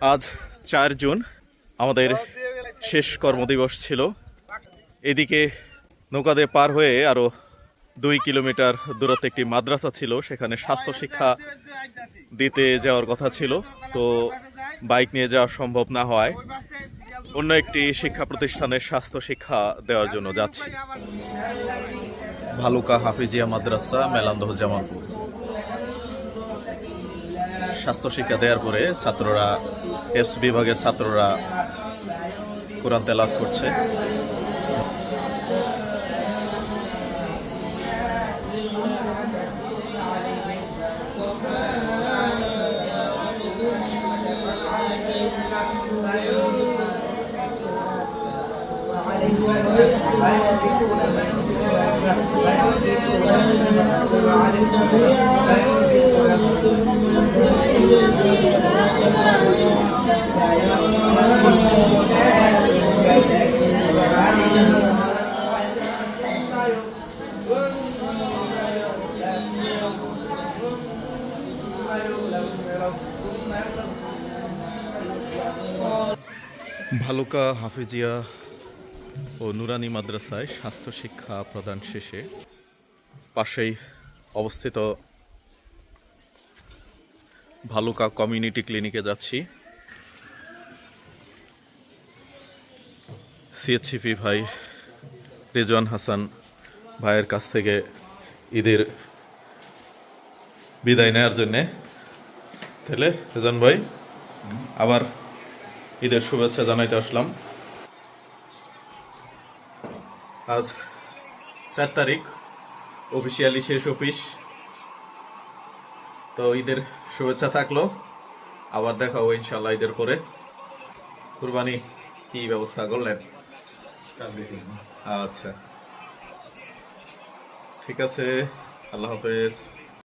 আজ চার জুন, আমাদের শেষ কর্মদিবস ছিল। এদিকে নৌকা দিয়ে পার হয়ে আরও দুই কিলোমিটার দূরত্বে একটি মাদ্রাসা ছিল, সেখানে স্বাস্থ্য শিক্ষা দিতে যাওয়ার কথা ছিল। তো বাইক নিয়ে যাওয়া সম্ভব না হওয়ায় অন্য একটি শিক্ষা প্রতিষ্ঠানের স্বাস্থ্য শিক্ষা দেওয়ার জন্য যাচ্ছি। ভালুকা হাফিজিয়া মাদ্রাসা, মেলান্দহ জামালপুর। স্বাস্থ্য শিক্ষা দেওয়ার পরে ছাত্ররা এফস বিভাগের ছাত্ররা কোরআন তেলাওয়াত করছে। ভালুকা হাফিজিয়া ও নুরানি মাদ্রাসায় স্বাস্থ্য শিক্ষা প্রদান শেষে পাশেই অবস্থিত ভালুকা কমিউনিটি ক্লিনিকে যাচ্ছি। সিএচসিপি ভাই রেজওয়ান হাসান ভাইয়ের কাছ থেকে ঈদের বিদায় নেওয়ার জন্যে। তাহলে রেজন ভাই, আবার ঈদের শুভেচ্ছা জানাইতে আসলাম। আজ চার তারিখ অফিসিয়ালি শেষ অফিস। তো ঈদের শুভেচ্ছা থাকল, আবার দেখা হবে ইনশাল্লাহ ঈদের পরে। কুরবানি কি ব্যবস্থা করলেন? আচ্ছা। ঠিক আছে, আল্লাহ হাফেজ।